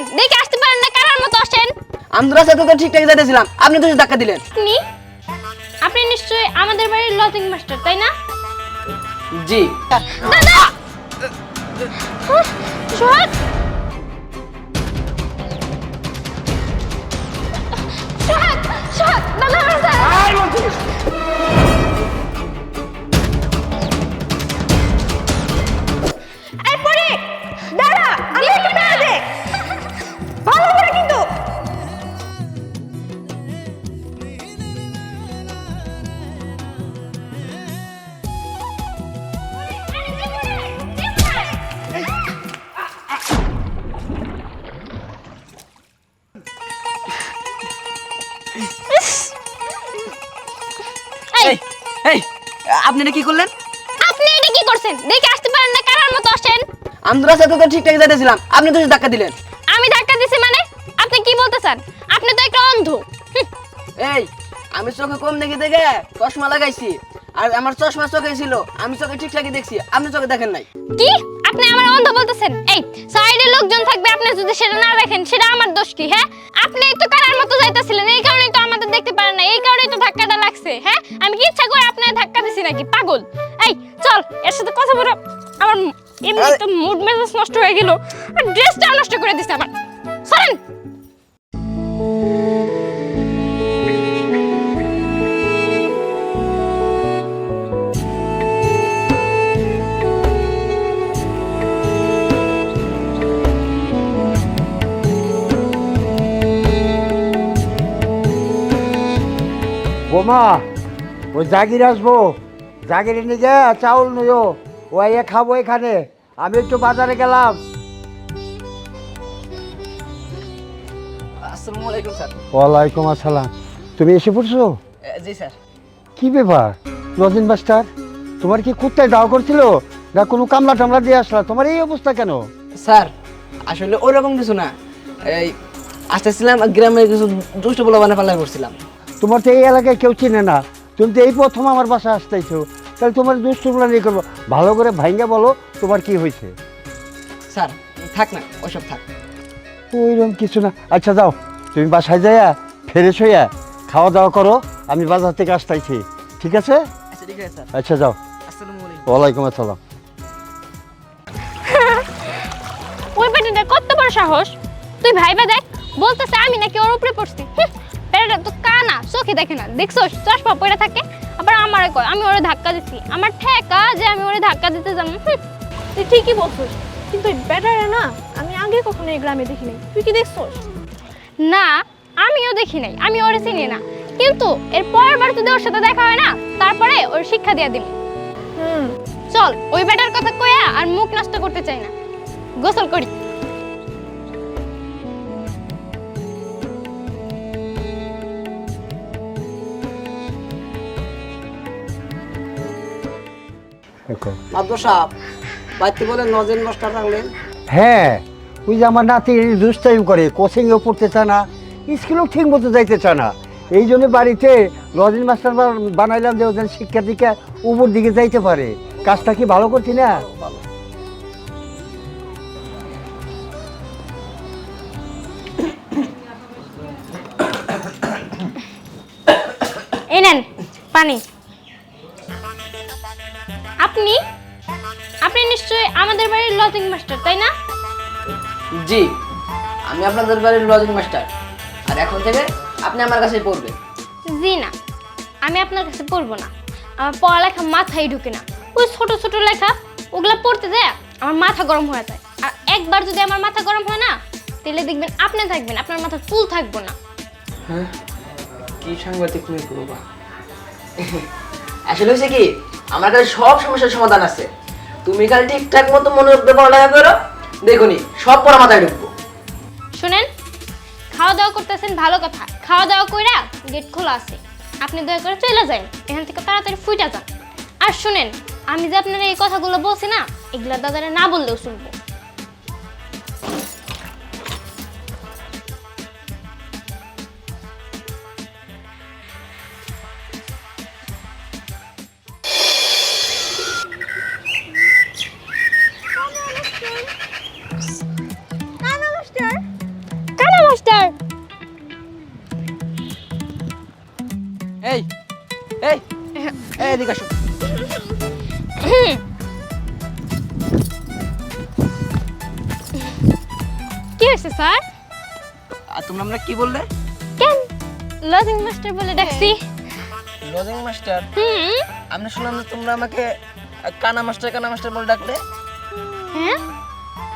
করছেন দেখে আসতে পারেন না কারার মতো আসেন? আমি তো রাস্তায় তো ঠিকঠাক যাইতেছিলাম আপনি তো ধাক্কা দিলেন। আপনি? আপনি নিশ্চয়ই আমাদের বাড়ির লজিং মাস্টার তাই না? জি। দাদা! সোহাগ! সোহাগ সোহাগ দাদা আপনি এটা কি করলেন? আপনি এটা কি করছেন? দেখে আসতে পারেন না কারার মতো আসেন। আমি তো রাস্তায় তো ঠিকঠাক যাইতেছিলাম আপনি তো ধাক্কা দিলেন। আমি ধাক্কা দিছি মানে? আপনি কি বলতে চান আপনি তো একটা অন্ধ। এই আমি চোখে কম দেখি দেখে চশমা লাগাইছি আর আমার চশমা চোখে ছিল আমি চোখে ঠিকঠাকই দেখছি আপনি চোখে দেখেন নাই। কি? আপনি আমার অন্ধ বলতেছেন? এই সাইডে লোকজন থাকবে আপনি যদি সেটা না দেখেন সেটা আমার দোষ কি হ্যাঁ? আপনি তো কারার মতো যাইতেছিলেন এই কারণেই তো আমাদের দেখতে পারেন না এই কারণেই তো ধাক্কাটা লাগছে হ্যাঁ? আমি কি ইচ্ছা করে আপনার ধাক্কা দিছি নাকি? পাগল। এই চল এর সাথে কথা বলো। আমার এমনি তো মুড মেজাজ নষ্ট হয়ে গেল। আর ড্রেসটা নষ্ট করে দিছে আমার। সরেন! বোমা ওই জাগির আসব। জাগিরে নিয়ে যা চাউল নইও ও আইয়া খাব এখানে। আমি একটু বাজারে গেলাম। আসসালামু আলাইকুম স্যার। ওয়ালাইকুম আসসালাম। তুমি এসে পড়ছো? জি স্যার। কি ব্যাপার? নদিন মাস্টার তোমার কি কুত্তায় দাও করছিল না কোনো কামলা টামলা দিয়ে আসলা? তোমার এই অবস্থা কেন? স্যার আসলে ওরকম কিছু না। এই আসতেছিলাম আর গ্রামের কিছু দুষ্ট বলে বানা পাল্লা করছিলাম তোমার তো এই এলাকায় কেউ চিনে না। তুমি তো এই প্রথম আমার বাসা আসতেছো। তাহলে তোমার দুষ্টগুলো নিয়ে করব। ভালো করে ভাইঙ্গা বলো তোমার কি হয়েছে? স্যার থাক না ওসব থাক। ওইরকম কিছু না। আচ্ছা যাও। তুমি বাসায় যাইয়া ফ্রেশ হইয়া খাওয়া দাওয়া করো। আমি বাজার থেকে আসতেছি। ঠিক আছে? আচ্ছা ঠিক আছে স্যার। আচ্ছা যাও। আসসালামু আলাইকুম। ওয়ালাইকুম আসসালাম। ওই বেটাটা কত বড় সাহস? তুই ভাইবা দেখ বলতেছে আমি নাকি ওর উপরে পড়ছি। হুঁ, তো কানা চোখে দেখে না। দেখছ চশমা পড়ে থাকে। আবার আমারে কয় আমি ওরে ধাক্কা দিছি। আমার ঠেকা যে আমি ওরে ধাক্কা দিতে যাব। তুই ঠিকই বলছিস কিন্তু এই ব্যাটারে না আমি আগে কখনো এই গ্রামে দেখিনি তুই কি দেখছস? না আমিও দেখি নাই। আমি ওরে চিনি না। কিন্তু এর পরের বার যদি ওর সাথে দেখা হয় না তারপরে ওর শিক্ষা দিয়ে দিব। হুম। চল ওই বেটার কথা কয়া আর মুখ নষ্ট করতে চাই না। গোসল করি। মাদ্র সাহেব বাড়িতে বলে নজেন মাস্টার রাখলেন হ্যাঁ ওই যে আমার নাতি দুষ্টাইম করে কোচিংয়েও পড়তে চায় না স্কুলেও ঠিক মতো যাইতে চায় না। এই জন্য বাড়িতে রজিন মাস্টার বানাইলাম যে ওদের শিক্ষা দীক্ষা উপর দিকে যাইতে পারে। কাজটা কি ভালো করছি না? এই নেন পানি। আপনি? আপনি নিশ্চয়ই আমাদের বাড়ির লজিং মাস্টার তাই না? জি আমি আপনাদের বাড়ির লজিং মাস্টার আর এখন থেকে আপনি আমার কাছেই পড়বেন। জি না আমি আপনার কাছে পড়ব না। আমার পড়ালেখা মাথায় ঢুকে না। ওই ছোট ছোট লেখা ওগুলা পড়তে যায় আমার মাথা গরম হয়ে যায়। আর একবার যদি আমার মাথা গরম হয় না তাহলে দেখবেন আপনি থাকবেন আপনার মাথা চুল থাকব না। হ্যাঁ কি সাংবাদিক নিয়ে করবা আসলে হয়েছে কি আমার কাছে সব সমস্যার সমাধান আছে। তুমি খালি ঠিকঠাক মতো মনোযোগ দিয়ে করো, দেখুনি, সব পড়া মাথায় ঢুকবো। শুনেন খাওয়া দাওয়া করতেছেন ভালো কথা। খাওয়া দাওয়া কইরা গেট খোলা আছে। আপনি দয়া করে চলে যান, এখান থেকে তাড়াতাড়ি ফুইটা যান। আর শুনেন, আমি যে আপনারা এই কথাগুলো বলছি না, এগুলা দাদারা না বললেও শুনব। এদিকে আসো। কি হয়েছে স্যার? আর তোমরা আমরা কি বললে? কেন? লজিং মাস্টার বলে ডাকছি। লজিং মাস্টার হুম। আমরা শুনলাম যে তোমরা আমাকে কানা মাস্টার কানা মাস্টার বলে ডাকলে। হ্যাঁ?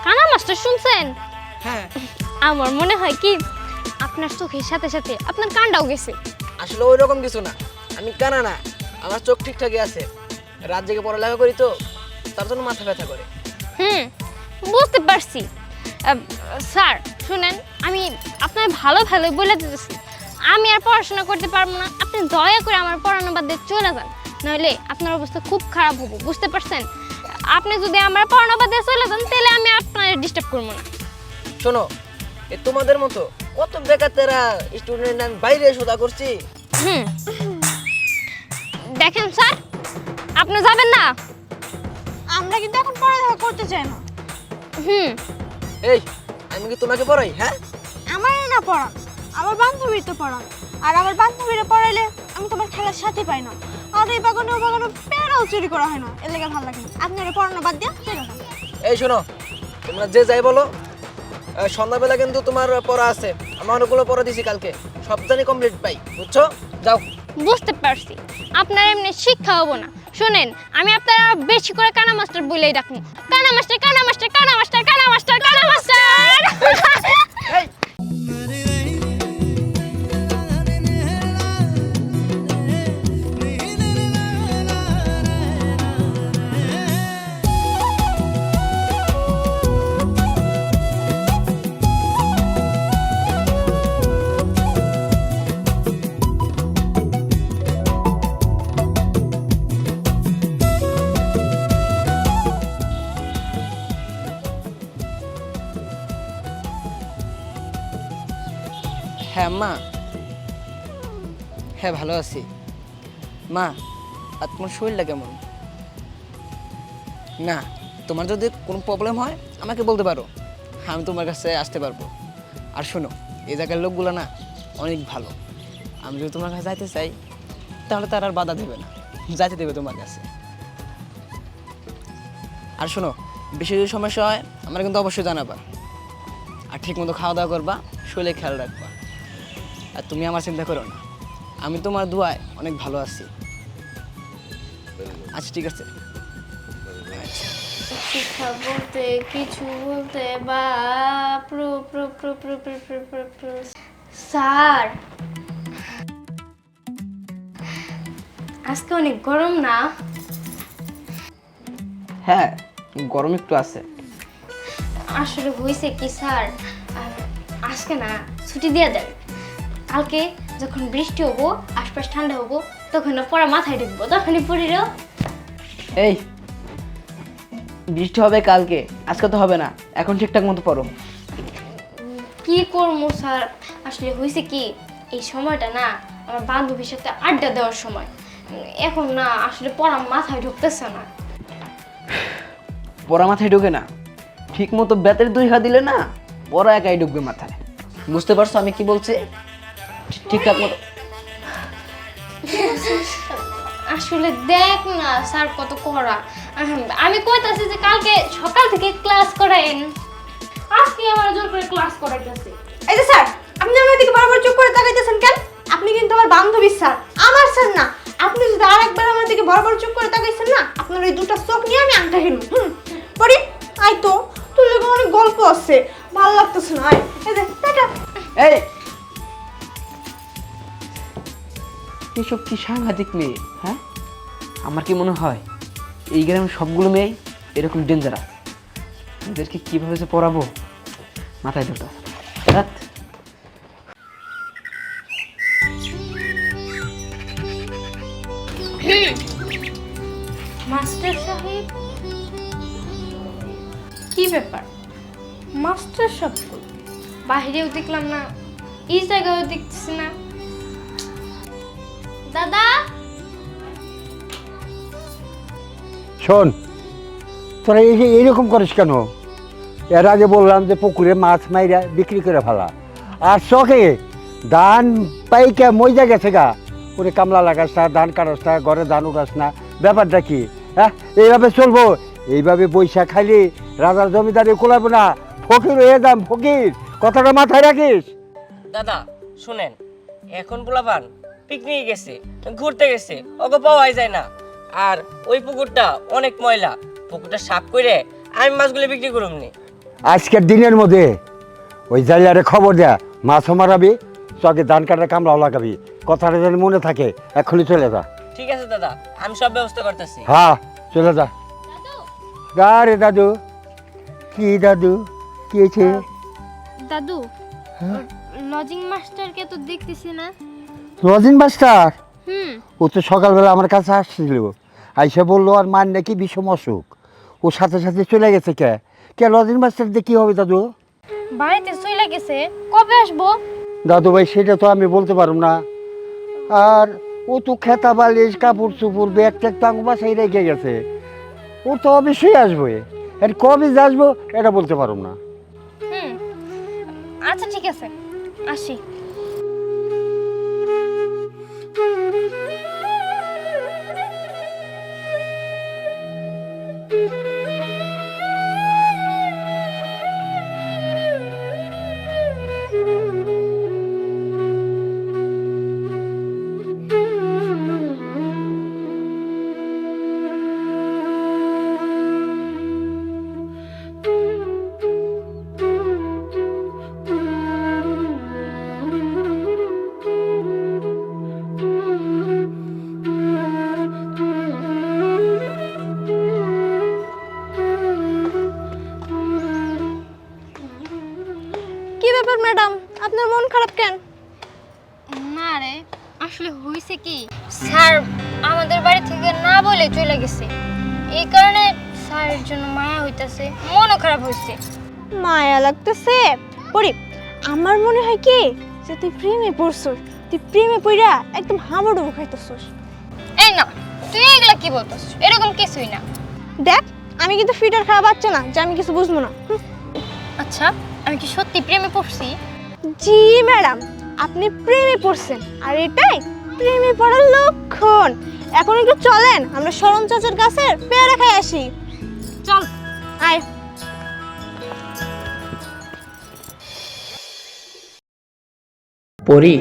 কানা মাস্টার শুনছেন? হ্যাঁ। আমার মনে হয় কি আপনার চোখের সাথে সাথে আপনার কানটাও গেছে। আসলে ওই রকম কিছু না। আমি কানা না। আমার চোখ ঠিকঠাকই আছে রাত জেগে পড়ালেখা করি তো তার জন্য মাথা ব্যথা করে। হুম বুঝতে পারছি। স্যার শুনেন আমি আপনার ভালো ভালো বলে দিতেছি। আমি আর পড়াশোনা করতে পারব না আপনি দয়া করে আমার পড়ানো বাদ দিয়ে চলে যান। নইলে আপনার অবস্থা খুব খারাপ হব বুঝতে পারছেন? আপনি যদি আমার পড়ানো বাদ দিয়ে চলে যান তাহলে আমি আপনার ডিস্টার্ব করব না। শোনো এ তোমাদের মতো কত বেকাতেরা স্টুডেন্ট আমি বাইরে সোদা করছি। হুম। দেখেন স্যার আপনি যাবেন না? আমরা কিন্তু এখন পড়ালেখা করতে চাই না। হুম। এই আমি কি তোমাকে পড়াই হ্যাঁ? আমার না পড়া আমার বান্ধবীর তো পড়া আর আমার বান্ধবীরা পড়াইলে আমি তোমার খেলার সাথে পাই না। আর এই বাগানে ও বাগানে পেয়ারাও চুরি করা হয় না এর লেগে ভালো লাগে আপনারা পড়ানো বাদ দিয়ে চলে এই শোনো তোমরা যে যাই বলো সন্ধ্যাবেলা কিন্তু তোমার পড়া আছে। আমার অনেকগুলো পড়া দিছি কালকে সব জানি কমপ্লিট পাই বুঝছ? যাও। বুঝতে পারছি। আপনার এমনি শিক্ষা হব না। শোনেন, আমি আপনারা বেশি করে কানা মাস্টার বলেই রাখুন কানা মাস্টার কানা মাস্টার কানা মাস্টার কানা মাস্টার কানা মাস্টার! হ্যাঁ ভালো আছি। মা, আর তোমার শরীরটা কেমন? না, তোমার যদি কোনো প্রবলেম হয়, আমাকে বলতে পারো। আমি তোমার কাছে আসতে পারব। আর শোনো, এই জায়গার লোকগুলো না অনেক ভালো। আমি যদি তোমার কাছে যাইতে চাই, তাহলে তার আর বাধা দেবে না। যাইতে দেবে তোমার কাছে। আর শোনো, বেশি যদি সমস্যা হয়, আমার কিন্তু অবশ্যই জানাবা। আর ঠিক মতো খাওয়া দাওয়া করবা, শরীরে খেয়াল রাখবা। আর তুমি আমার চিন্তা করো না। আমি তোমার দুয়ায় অনেক ভালো আছি। আচ্ছা ঠিক আছে। শিক্ষা বলতে কিছু বলতে বা প্রো প্রো প্রো প্রো প্রো প্রো প্রো প্রো। স্যার আজকে অনেক গরম না? হ্যাঁ গরম একটু আছে। আসলে হয়েছে কি স্যার? আজকে না ছুটি দিয়ে দেন। কালকে যখন বৃষ্টি হব আশপাশ ঠান্ডা হব তখন পড়া মাথায় ঢুকবো তখনই পড়িরও এই বৃষ্টি হবে কালকে আজকে তো হবে না এখন ঠিকঠাক মতো পড়ো। কি করব স্যার? আসলে হয়েছে কি এই সময়টা না আমার বান্ধবীর সাথে আড্ডা দেওয়ার সময়। এখন না আসলে পড়া মাথায় ঢুকতেছে না। পড়া মাথায় ঢুকে না? ঠিক মতো বেতের দুই হাত দিলে না পড়া একাই ঢুকবে মাথায়। বুঝতে পারছ আমি কি বলছি? ঠিকঠাক মতো আসলে দেখ না স্যার কত করা আমি কইতাছি যে কালকে সকাল থেকে ক্লাস করাইন। আজকে আমার জোর করে ক্লাস করাইতেছে। এই যে স্যার আপনি আমার দিকে বারবার চুপ করে তাকাইতেছেন কেন? আপনি কিন্তু আমার বান্ধবীর স্যার। আমার স্যার না। আপনি যদি আরেকবার আমার দিকে বারবার চুপ করে তাকাইছেন না আপনার ওই দুটো চোখ নিয়ে আমি আংটা কিনব হুম? পড়ি? আই তো তোর লোক অনেক গল্প আছে। ভালো লাগতেছে না আয়। এই যে টাটা। এই এসব কি সাংঘাতিক মেয়ে হ্যাঁ? আমার কি মনে হয় এই গ্রামের সবগুলো মেয়ে এরকম ডেঞ্জারাস এদেরকে কীভাবে যে পড়াবো মাথায় ধরতে রাত। মাস্টার সাহেব? কি ব্যাপার? মাস্টার কই? বাহিরেও দেখলাম না, এই জায়গায়ও দেখতেছি না। দাদা? শোন তোরা এই যে এইরকম করিস কেন? এর আগে বললাম যে পুকুরে মাছ মাইরা বিক্রি করে ফেলা। আর শখে ধান পাইকা মইজা গেছে গা। ওরে কামলা লাগাস না ধান কাটাস না ঘরে ধান উঠাস না। ব্যাপারটা কি? হ্যাঁ এইভাবে চলবো? এইভাবে বৈশাখ খাইলে রাজার জমিদারি কোলাবো না। ফকির হয়ে যাম ফকির। কথাটা মাথায় রাখিস? দাদা শুনেন এখন পোলাপান পিকনিকে গেছে ঘুরতে গেছে ওকে পাওয়াই যায় না। আর ওই পুকুরটা অনেক ময়লা পুকুরটা সাফ করে আমি মাছগুলো বিক্রি করুম নি। আজকের দিনের মধ্যে ওই জায়গারে খবর দেয়া মাছও মারাবি চকে ধান কাটার কামলাও লাগাবি। কথাটা যেন মনে থাকে এখনই চলে যা। ঠিক আছে দাদা আমি সব ব্যবস্থা করতেছি। হ্যাঁ চলে যা। গা রে দাদু কি দাদু কি হয়েছে? দাদু লজিং মাস্টারকে তো দেখতেছি না। রজিন মাস্টার হুম। ও তো সকালবেলা আমার কাছে আসছিল। আইসে বলল আর মান নাকি বিষম অসুখ। ও সাথে সাথে চলে গেছে কে? কে রজিন মাস্টার দিয়ে কী হবে দাদু? বাড়িতে চলে গেছে। কবে আসব? দাদু ভাই সেটা তো আমি বলতে পারব না। আর ও তো খেতা বালিশ কাপড় চুপড় ব্যাগ ট্যাগ টাঙ্গ বাসায় রেখে গেছে। ও তো অবশ্যই আসবে। আর কবে আসব এটা বলতে পারব না। হুম। আচ্ছা ঠিক আছে। আসি। ব্যাপার ম্যাডাম? আপনার মন খারাপ কেন? না রে আসলে হয়েছে কি? স্যার আমাদের বাড়ি থেকে না বলে চলে গেছে। এই কারণে স্যারের জন্য মায়া হইতাছে মনও খারাপ হয়েছে মায়া লাগতেছে? পরি আমার মনে হয় কি যে তুই প্রেমে পড়ছস তুই প্রেমে পড়া একদম হামাডুবু খাইতেছস। এই না তুই এগুলা কি বলতস এরকম কিছুই না। দেখ আমি কিন্তু ফিটার খারাপ বাচ্চা না যে আমি কিছু বুঝব না আচ্ছা। আমি কি সত্যি প্রেমে পড়ছি? জি ম্যাডাম। আপনি প্রেমে পড়ছেন আর এটাই প্রেমে পড়ার লক্ষণ। এখন একটু চলেন আমরা শরণ চাচার কাছে পেয়ারা খাই আসি। চল। আয়। পরি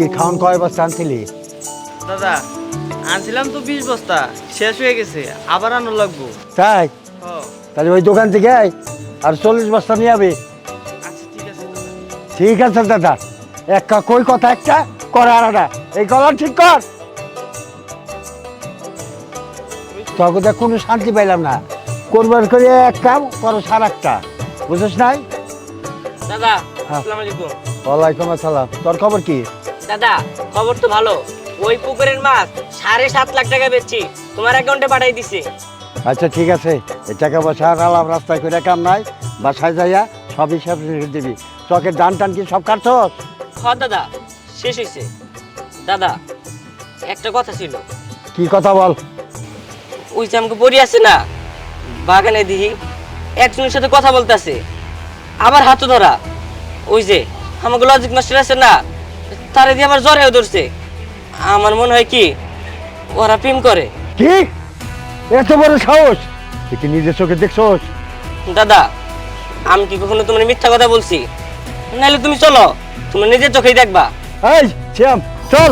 মুরগি খাওয়ান কয় বস্তা আনছিলি দাদা আনছিলাম তো বিশ বস্তা শেষ হয়ে গেছে আবার আনো লাগবো। তাই? তাহলে ওই দোকান থেকে আয় আর চল্লিশ বস্তা নিয়ে যাবে আচ্ছা ঠিক আছে দাদা। একটা কই কথা একটা করে আর এই গলা ঠিক কর। তখন কোনো শান্তি পাইলাম না। করবার করে এক কাম করো সার একটা। বুঝিস নাই? দাদা হ্যাঁ। আসসালামু আলাইকুম। ওয়ালাইকুম আসসালাম। তোর খবর কি? দাদা খবর তো ভালো। ওই পুকুরের মাছ সাড়ে সাত লাখ টাকা বেচছি। তোমার অ্যাকাউন্টে পাঠাই দিছে। আচ্ছা ঠিক আছে। এই টাকা পয়সা আলাপ রাস্তায় করে কাম নাই। বাসায় যাইয়া সব হিসাব দিবি। চকের ডান টান কি সব কাটছস হ দাদা। শেষ হয়েছে দাদা একটা কথা ছিল। কি কথা বল? ওই যে আমাকে পড়ি আছে না বাগানে দিহি একজনের সাথে কথা বলতেছে। আবার হাতও ধরা। ওই যে আমাকে লজিক মাস্টার আছে না তারে দিয়ে আবার জ্বরেও ধরছে। আমার মনে হয় কি ওরা প্রেম করে। কি? এত বড় সাহস? তুই কি নিজের চোখে দেখছস? দাদা আমি কি কখনো তোমার মিথ্যা কথা বলছি? নাহলে তুমি চলো তুমি নিজের চোখেই দেখবা। এই শ্যাম চল।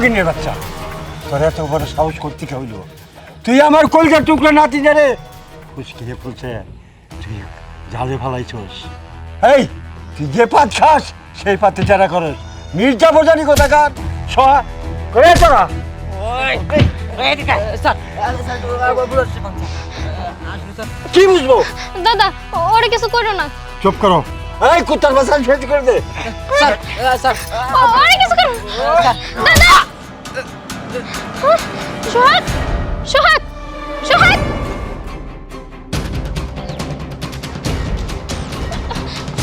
ফকিনের বাচ্চা। তোর এত বড় সাহস করতে কে হইল? তুই আমার কলকার টুকরো নাতি জানে খুশকি হে ফুলছে তুই জালে ফালাইছস। এই তুই যে পাত খাস সেই পাতে যারা করস। মির্জা বোঝানি কোথাকার? সহা করে তোরা। কি বুঝব? দাদা ওরে কিছু করো না। চুপ করো। এই কুত্তার বাসান শেষ করে দে। স্যার স্যার ওরে কিছু করো দাদা! সোহাগ সোহাগ সোহাগ।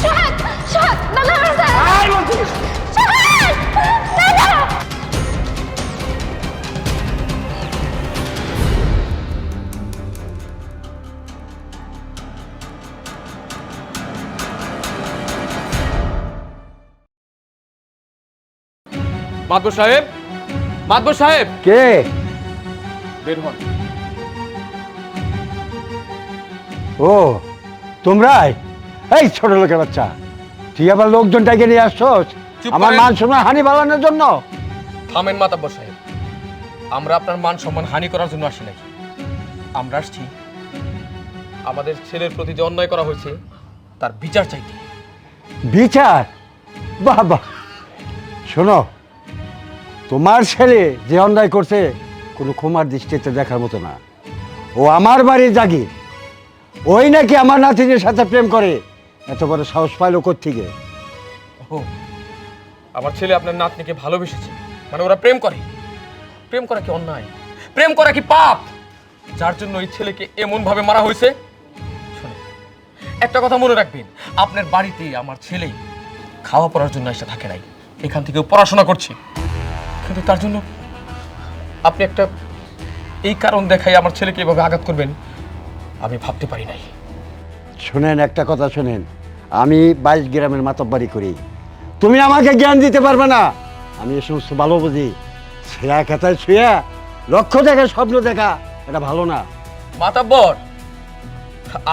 সোহাগ সোহাগ দাদা সোহাগ দাদা মাতবর সাহেব মাতবর সাহেব। কে? বের হন। ও তোমরাই? এই ছোট লোকের বাচ্চা তুই আবার লোকজনটাকে নিয়ে আসছস? চুপ আমার করেন। মান সম্মান হানি বাড়ানোর জন্য? থামেন মাতাব্বর সাহেব। আমরা আপনার মান সম্মান হানি করার জন্য আসি নাই আমরা আসছি। আমাদের ছেলের প্রতি যে অন্যায় করা হয়েছে তার বিচার চাইতে। বিচার? বাবা শোনো তোমার ছেলে যে অন্যায় করছে, কোনো ক্ষমার দৃষ্টিতে দেখার মতো না। ও আমার বাড়ির জাগির। ওই নাকি আমার নাতিনের সাথে প্রেম করে। এত বড় সাহস পাইলো কোথেকে ও আমার ছেলে আপনার নাতনিকে ভালোবেসেছে। মানে ওরা প্রেম করে। প্রেম করা কি অন্যায়? প্রেম করা কি পাপ? যার জন্য এই ছেলেকে এমন ভাবে মারা হয়েছে? একটা কথা মনে রাখবেন। আপনার বাড়িতে আমার ছেলে খাওয়া পড়ার জন্য এসে থাকে নাই। এখান থেকে ও পড়াশোনা করছে। কিন্তু তার জন্য আপনি একটা এই কারণ দেখাই আমার ছেলেকে এভাবে আঘাত করবেন আমি ভাবতে পারি নাই। শোনেন একটা কথা শোনেন। আমি বাইশ গ্রামের মাতব্বাড়ি করি। তুমি আমাকে জ্ঞান দিতে পারবে না। আমি এ সমস্ত ভালো বুঝি। ছেঁড়া খেতায় শুয়ে লক্ষ্য দেখা স্বপ্ন দেখা এটা ভালো না। মাতাব্বর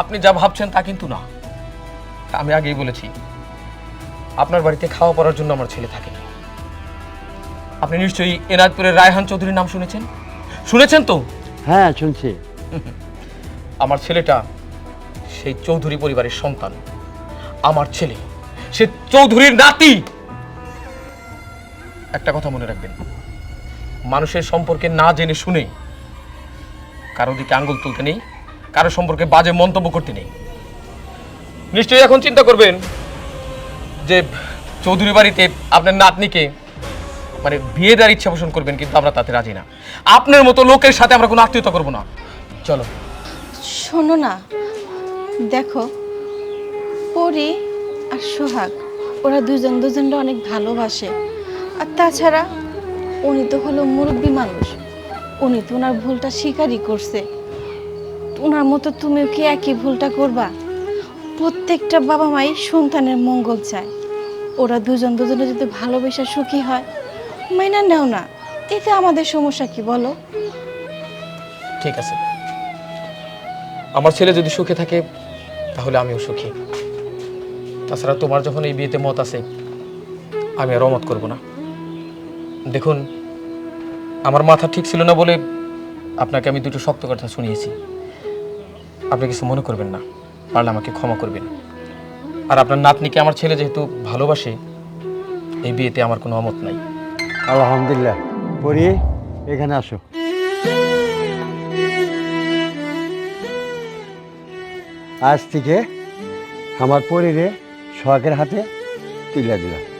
আপনি যা ভাবছেন তা কিন্তু না। আমি আগেই বলেছি আপনার বাড়িতে খাওয়া পড়ার জন্য আমার ছেলে থাকে আপনি নিশ্চয়ই এনাদপুরের রায়হান চৌধুরীর নাম শুনেছেন? শুনেছেন তো? হ্যাঁ শুনছি। আমার ছেলেটা সেই চৌধুরী পরিবারের সন্তান। আমার ছেলে সে চৌধুরীর নাতি! একটা কথা মনে রাখবেন। মানুষের সম্পর্কে না জেনে শুনে কারও দিকে আঙ্গুল তুলতে নেই কারও সম্পর্কে বাজে মন্তব্য করতে নেই। নিশ্চয়ই এখন চিন্তা করবেন যে চৌধুরী বাড়িতে আপনার নাতনিকে মানে বিয়ে দেওয়ার ইচ্ছা পোষণ করবেন, কিন্তু আমরা তাতে রাজি না। আপনার মতো লোকের সাথে আমরা কোনো আত্মীয়তা করব না। চলো। শোনো না। দেখো, পরি আর সোহাগ, ওরা দুজন দুজনটা অনেক ভালোবাসে। আর তাছাড়া উনি তো হলো মুরব্বী মানুষ। উনি তো ওনার ভুলটা স্বীকারই করছে। ওনার মতো তুমিও কি একই ভুলটা করবা? প্রত্যেকটা বাবা মাই সন্তানের মঙ্গল চায়। ওরা দুজন দুজনে যদি ভালোবেসে সুখী হয় মাইনা নেও না। এতে আমাদের সমস্যা কি বলো? ঠিক আছে। আমার ছেলে যদি সুখে থাকে, তাহলে আমিও সুখী। তাছাড়া তোমার যখন এই বিয়েতে মত আছে, আমি আর অমত করব না। দেখুন, আমার মাথা ঠিক ছিল না বলে আপনাকে আমি দুটো শক্ত কথা শুনিয়েছি। আপনি কিছু মনে করবেন না, পারলে আমাকে ক্ষমা করবেন। আর আপনার নাতনিকে আমার ছেলে যেহেতু ভালোবাসে, এই বিয়েতে আমার কোনো অমত নাই। আলহামদুলিল্লাহ। পরি এখানে আসো। আজ থেকে আমার পরিরে শখের হাতে তুলে দিলাম